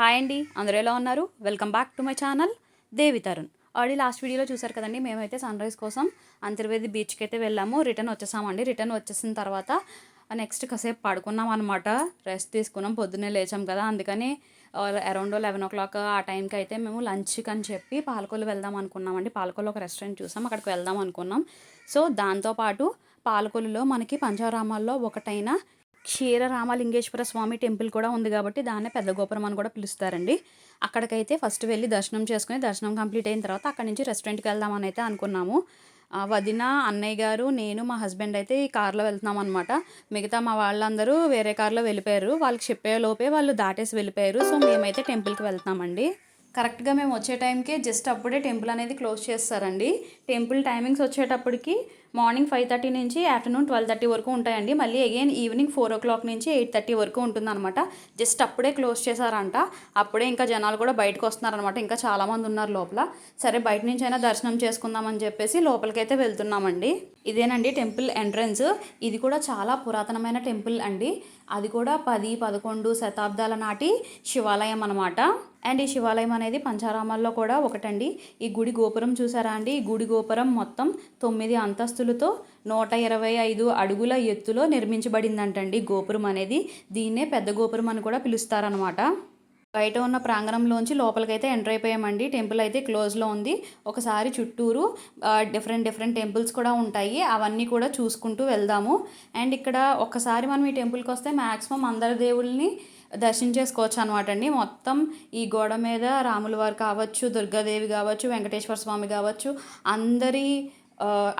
Hi అండి అందరూ ఎలా ఉన్నారు? Welcome back to my channel Devi Tarun already last వీడియోలో చూసారు కదండి మేమైతే సన్ రైజ్ కోసం అంతర్వేది బీచ్కి అయితే వెళ్ళాము. రిటర్న్ వచ్చేసామండి. రిటర్న్ వచ్చేసిన తర్వాత నెక్స్ట్ కాసేపు పడుకున్నాం అనమాట రెస్ట్ తీసుకున్నాం. పొద్దున్నే లేచాం కదా అందుకని అరౌండ్ లెవెన్ ఓ క్లాక్ ఆ టైంకి అయితే మేము లంచ్కి అని చెప్పి పాలకొల్లు వెళ్దాం అనుకున్నామండి. పాలకొల్లు ఒక రెస్టారెంట్ చూసాం అక్కడికి వెళ్దాం అనుకున్నాం. సో దాంతోపాటు పాలకొల్లులో మనకి పంచారామాల్లో ఒకటైన క్షీర రామలింగేశ్వర స్వామి టెంపుల్ కూడా ఉంది కాబట్టి దాన్నే పెద్ద గోపురం అని కూడా పిలుస్తారండి. అక్కడికైతే ఫస్ట్ వెళ్ళి దర్శనం చేసుకుని దర్శనం కంప్లీట్ అయిన తర్వాత అక్కడి నుంచి రెస్టారెంట్కి వెళ్దామని అయితే అనుకున్నాము. వదిన అన్నయ్య గారు నేను మా హస్బెండ్ అయితే ఈ కార్లో వెళ్తున్నాం అనమాట మిగతా మా వాళ్ళందరూ వేరే కార్లో వెళ్ళిపోయారు. వాళ్ళకి చెప్పే లోపే వాళ్ళు దాటేసి వెళ్ళిపోయారు. సో మేమైతే టెంపుల్కి వెళ్తున్నామండి కరెక్ట్గా మేము వచ్చే టైంకి జస్ట్ అప్పుడే టెంపుల్ అనేది క్లోజ్ చేస్తారండి. టెంపుల్ టైమింగ్స్ వచ్చేటప్పటికి మార్నింగ్ ఫైవ్ థర్టీ నుంచి ఆఫ్టర్నూన్ ట్వెల్వ్ థర్టీ వరకు ఉంటాయండి. మళ్ళీ again evening four o'clock నుంచి ఎయిట్ థర్టీ వరకు ఉంటుందన్నమాట. జస్ట్ అప్పుడే క్లోజ్ చేశారంట. అప్పుడే ఇంకా జనాలు కూడా బయటకు వస్తున్నారనమాట ఇంకా చాలామంది ఉన్నారు లోపల. సరే బయట నుంచి అయినా దర్శనం చేసుకుందామని చెప్పేసి లోపలికైతే వెళ్తున్నామండి. ఇదేనండి టెంపుల్ ఎంట్రన్స్. ఇది కూడా చాలా పురాతనమైన టెంపుల్ అండి. అది కూడా పది పదకొండు శతాబ్దాల నాటి శివాలయం అనమాట అండ్ ఈ శివాలయం అనేది పంచారామాల్లో కూడా ఒకటండి. ఈ గుడి గోపురం చూసారా అండి? ఈ గుడి గోపురం మొత్తం తొమ్మిది అంతస్తులతో నూట ఇరవై ఐదు అడుగుల ఎత్తులో నిర్మించబడిందంటండి గోపురం అనేది. దీన్నే పెద్ద గోపురం అని కూడా పిలుస్తారనమాట బయట ఉన్న ప్రాంగణంలోంచి లోపలికైతే ఎంటర్ అయిపోయామండి. టెంపుల్ అయితే క్లోజ్లో ఉంది. ఒకసారి చుట్టూరు డిఫరెంట్ డిఫరెంట్ టెంపుల్స్ కూడా ఉంటాయి. అవన్నీ కూడా చూసుకుంటూ వెళ్దాము. అండ్ ఇక్కడ ఒక్కసారి మనం ఈ టెంపుల్కి వస్తే మ్యాక్సిమం అందరి దర్శనం చేసుకోవచ్చు అనమాట అండి మొత్తం ఈ గోడ మీద రాముల వారు కావచ్చు దుర్గాదేవి కావచ్చు వెంకటేశ్వర స్వామి కావచ్చు అందరి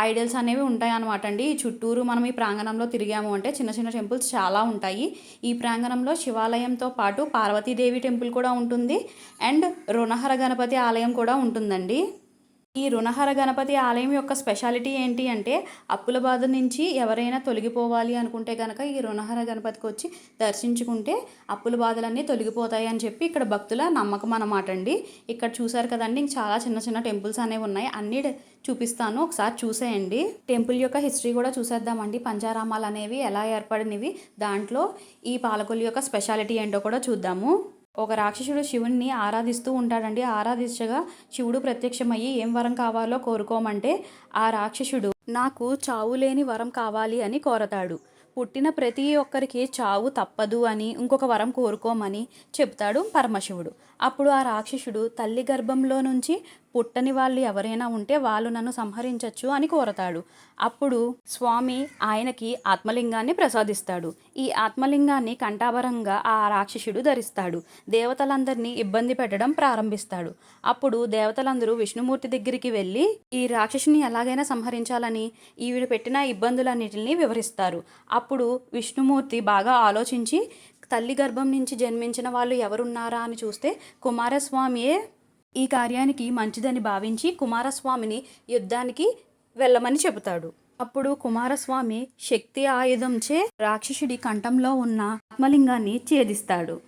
ఐడల్స్ అనేవి ఉంటాయి అనమాట అండి ఈ చుట్టూరు మనం ఈ ప్రాంగణంలో తిరిగాము అంటే చిన్న చిన్న టెంపుల్స్ చాలా ఉంటాయి. ఈ ప్రాంగణంలో శివాలయంతో పాటు పార్వతీదేవి టెంపుల్ కూడా ఉంటుంది. అండ్ రుణహర గణపతి ఆలయం కూడా ఉంటుందండి. ఈ రుణహర గణపతి ఆలయం యొక్క స్పెషాలిటీ ఏంటి అంటే అప్పుల బాధ నుంచి ఎవరైనా తొలగిపోవాలి అనుకుంటే కనుక ఈ రుణహర గణపతికి వచ్చి దర్శించుకుంటే అప్పుల బాధలన్నీ తొలగిపోతాయి అని చెప్పి ఇక్కడ భక్తుల నమ్మకం అన్నమాట అండి. ఇక్కడ చూసారు కదండి చాలా చిన్న చిన్న టెంపుల్స్ అనేవి ఉన్నాయి. అన్ని చూపిస్తాను ఒకసారి చూసేయండి. టెంపుల్ యొక్క హిస్టరీ కూడా చూసేద్దామండి. పంచారామాలు అనేవి ఎలా ఏర్పడినవి దాంట్లో ఈ పాలకొల్లు యొక్క స్పెషాలిటీ ఏంటో కూడా చూద్దాము. ఒక రాక్షసుడు శివుణ్ణి ఆరాధిస్తూ ఉంటాడండి. ఆరాధించగా శివుడు ప్రత్యక్షమయ్యి ఏం వరం కావాలో కోరుకోమంటే ఆ రాక్షసుడు నాకు చావు లేని వరం కావాలి అని కోరతాడు. పుట్టిన ప్రతి ఒక్కరికి చావు తప్పదు అని ఇంకొక వరం కోరుకోమని చెప్తాడు పరమశివుడు. అప్పుడు ఆ రాక్షసుడు తల్లి గర్భంలో నుంచి పుట్టని వాళ్ళు ఎవరైనా ఉంటే వాళ్ళు నన్ను సంహరించవచ్చు అని కోరతాడు. అప్పుడు స్వామి ఆయనకి ఆత్మలింగాన్ని ప్రసాదిస్తాడు. ఈ ఆత్మలింగాన్ని కంఠాభరంగా ఆ రాక్షసుడు ధరిస్తాడు. దేవతలందరినీ ఇబ్బంది పెట్టడం ప్రారంభిస్తాడు. అప్పుడు దేవతలందరూ విష్ణుమూర్తి దగ్గరికి వెళ్ళి ఈ రాక్షసుని ఎలాగైనా సంహరించాలని ఈవిడ పెట్టిన ఇబ్బందులన్నిటిని వివరిస్తారు. అప్పుడు విష్ణుమూర్తి బాగా ఆలోచించి తల్లి గర్భం నుంచి జన్మించిన వాళ్ళు ఎవరున్నారా అని చూస్తే కుమారస్వామియే ఈ కార్యానికి మంచిదని భావించి కుమారస్వామిని యుద్ధానికి వెళ్ళమని చెబుతాడు. అప్పుడు కుమారస్వామి శక్తి ఆయుధంచే రాక్షసుడి కంఠంలో ఉన్న ఆత్మలింగాన్ని ఛేదిస్తాడు.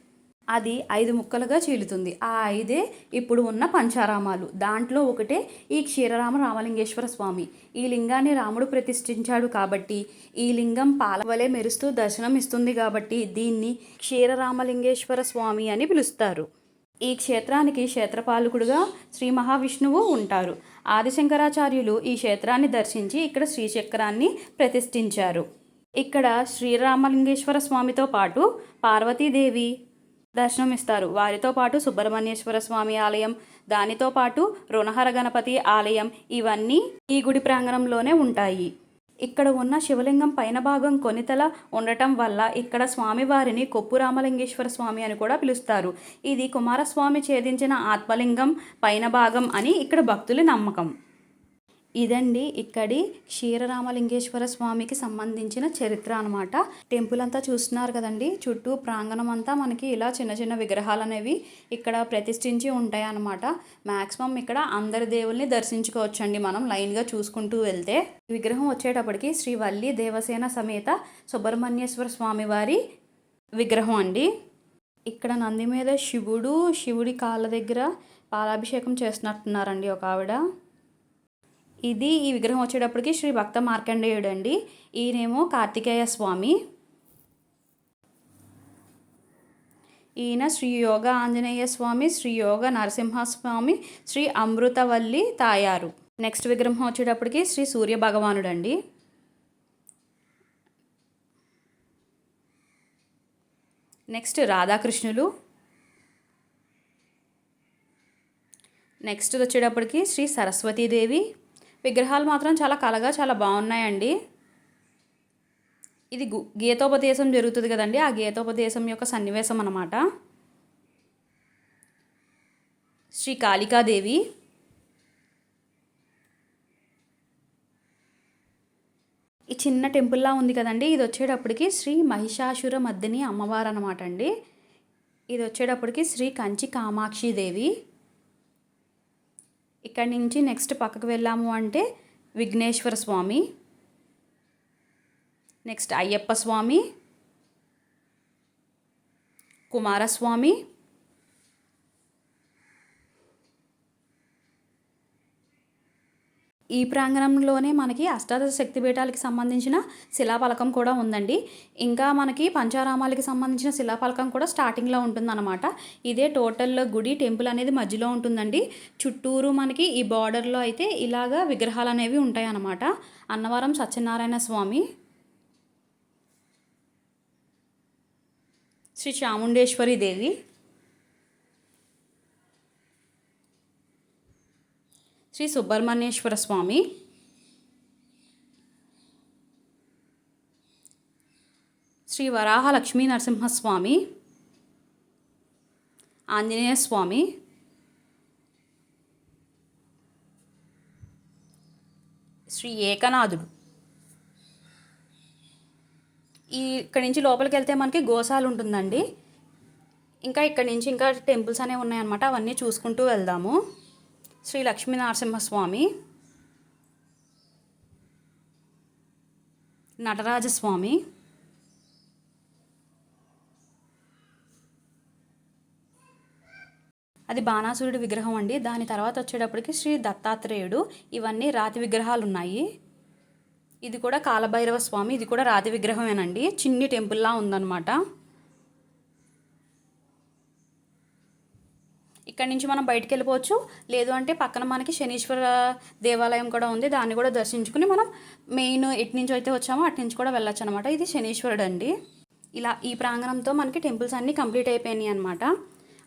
అది ఐదు ముక్కలుగా చీలుతుంది. ఆ ఐదే ఇప్పుడు ఉన్న పంచారామాలు. దాంట్లో ఒకటే ఈ క్షీరరామ రామలింగేశ్వర స్వామి. ఈ లింగాన్ని రాముడు ప్రతిష్ఠించాడు కాబట్టి ఈ లింగం పాలవలే మెరుస్తూ దర్శనం ఇస్తుంది కాబట్టి దీన్ని క్షీరరామలింగేశ్వర స్వామి అని పిలుస్తారు. ఈ క్షేత్రానికి క్షేత్రపాలకుడుగా శ్రీ మహావిష్ణువు ఉంటారు. ఆదిశంకరాచార్యులు ఈ క్షేత్రాన్ని దర్శించి ఇక్కడ శ్రీచక్రాన్ని ప్రతిష్ఠించారు. ఇక్కడ శ్రీరామలింగేశ్వర స్వామితో పాటు పార్వతీదేవి దర్శనమిస్తారు. వారితో పాటు సుబ్రహ్మణ్యేశ్వర స్వామి ఆలయం దానితో పాటు రుణహర గణపతి ఆలయం ఇవన్నీ ఈ గుడి ప్రాంగణంలోనే ఉంటాయి. ఇక్కడ ఉన్న శివలింగం పైన భాగం కొనితల ఉండటం వల్ల ఇక్కడ స్వామివారిని కొప్పు రామలింగేశ్వర స్వామి అని కూడా పిలుస్తారు. ఇది కుమారస్వామి ఛేదించిన ఆత్మలింగం పైన భాగం అని ఇక్కడ భక్తుల నమ్మకం. ఇదండి ఇక్కడి క్షీరరామలింగేశ్వర స్వామికి సంబంధించిన చరిత్ర అనమాట టెంపుల్ అంతా చూస్తున్నారు కదండి. చుట్టూ ప్రాంగణం అంతా మనకి ఇలా చిన్న చిన్న విగ్రహాలు అనేవి ఇక్కడ ప్రతిష్ఠించి ఉంటాయి అన్నమాట. మ్యాక్సిమం ఇక్కడ అందరి దేవుల్ని దర్శించుకోవచ్చండి మనం లైన్గా చూసుకుంటూ వెళ్తే. విగ్రహం వచ్చేటప్పటికి శ్రీ వల్లి దేవసేన సమేత సుబ్రహ్మణ్యేశ్వర స్వామి వారి విగ్రహం అండి. ఇక్కడ నంది మీద శివుడు శివుడి కాళ్ళ దగ్గర పాలాభిషేకం చేస్తున్నట్టున్నారండి ఒక ఆవిడ. ఇది ఈ విగ్రహం వచ్చేటప్పటికి శ్రీ భక్త మార్కండేయుడు అండి ఈయనేమో కార్తికేయ స్వామి. ఈయన శ్రీ యోగ ఆంజనేయ స్వామి శ్రీ యోగ నరసింహస్వామి శ్రీ అమృతవల్లి తాయారు. నెక్స్ట్ విగ్రహం వచ్చేటప్పటికి శ్రీ సూర్య భగవానుడు అండి నెక్స్ట్ రాధాకృష్ణులు. నెక్స్ట్ వచ్చేటప్పటికి శ్రీ సరస్వతీదేవి. విగ్రహాలు మాత్రం చాలా కలగా చాలా బాగున్నాయండి. ఇది గు గీతోపదేశం జరుగుతుంది కదండి. ఆ గీతోపదేశం యొక్క సన్నివేశం అన్నమాట. శ్రీ కాళికాదేవి. ఈ చిన్న టెంపుల్లా ఉంది కదండి. ఇది వచ్చేటప్పటికి శ్రీ మహిషాసుర మద్దిని అమ్మవారు అనమాట అండి. ఇది వచ్చేటప్పటికి శ్రీ కంచి కామాక్షి దేవి. ఇక్కడి నుంచి నెక్స్ట్ పక్కకు వెళ్ళాము అంటే విఘ్నేశ్వర స్వామి నెక్స్ట్ అయ్యప్ప స్వామి కుమారస్వామి ఈ ప్రాంగణంలోనే మనకి అష్టాదశ శక్తిపీఠాలకి సంబంధించిన శిలాఫలకం కూడా ఉందండి. ఇంకా మనకి పంచారామాలకి సంబంధించిన శిలాఫలకం కూడా స్టార్టింగ్లో ఉంటుందన్నమాట. ఇదే టోటల్ గుడి టెంపుల్ అనేది మధ్యలో ఉంటుందండి. చుట్టూరు మనకి ఈ బార్డర్లో అయితే ఇలాగా విగ్రహాలు అనేవి ఉంటాయి అన్నమాట అన్నవరం సత్యనారాయణ స్వామి శ్రీ చాముండేశ్వరి దేవి శ్రీ సుబ్రహ్మణ్యేశ్వర స్వామి. శ్రీ వరాహ లక్ష్మీ నరసింహస్వామి. ఆంజనేయ స్వామి. శ్రీ ఏకనాథుడు. ఈ ఇక్కడి నుంచి లోపలికి వెళ్తే మనకి గోశాల ఉంటుందండి. ఇంకా ఇక్కడి నుంచి ఇంకా టెంపుల్స్ అనేవి ఉన్నాయన్నమాట అవన్నీ చూసుకుంటూ వెళ్దాము. శ్రీ లక్ష్మీ నరసింహస్వామి నటరాజస్వామి అది బాణాసురుడి విగ్రహం అండి. దాని తర్వాత వచ్చేటప్పటికి శ్రీ దత్తాత్రేయుడు. ఇవన్నీ రాతి విగ్రహాలు ఉన్నాయి ఇది కూడా కాలభైరవ స్వామి ఇది కూడా రాతి విగ్రహమేనండి. చిన్ని టెంపుల్లా ఉందన్నమాట. ఇక్కడ నుంచి మనం బయటికి వెళ్ళిపోవచ్చు లేదు అంటే పక్కన మనకి శనీశ్వర దేవాలయం కూడా ఉంది. దాన్ని కూడా దర్శించుకుని మనం మెయిన్ ఎటు నుంచి అయితే వచ్చామో అటు నుంచి కూడా వెళ్ళొచ్చు అనమాట ఇది శనీశ్వరుడు అండి. ఇలా ఈ ప్రాంగణంతో మనకి టెంపుల్స్ అన్నీ కంప్లీట్ అయిపోయినాయి అనమాట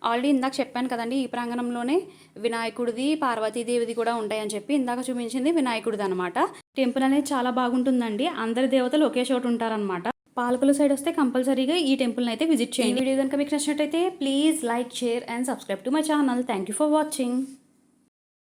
ఆల్రెడీ ఇందాక చెప్పాను కదండి ఈ ప్రాంగణంలోనే వినాయకుడిది పార్వతీదేవిది కూడా ఉంటాయని చెప్పి ఇందాక చూపించింది వినాయకుడిది అనమాట టెంపుల్ అనేది చాలా బాగుంటుందండి. అందరి దేవతలు ఒకే చోట ఉంటారనమాట పాలకుల సైడ్ వస్తే కంపల్సరీగా ఈ టెంపుల్ని అయితే విజిట్ చేయండి. వీడియో కనుక మీకు నచ్చినట్టయితే please like share and subscribe to my channel. Thank you for watching.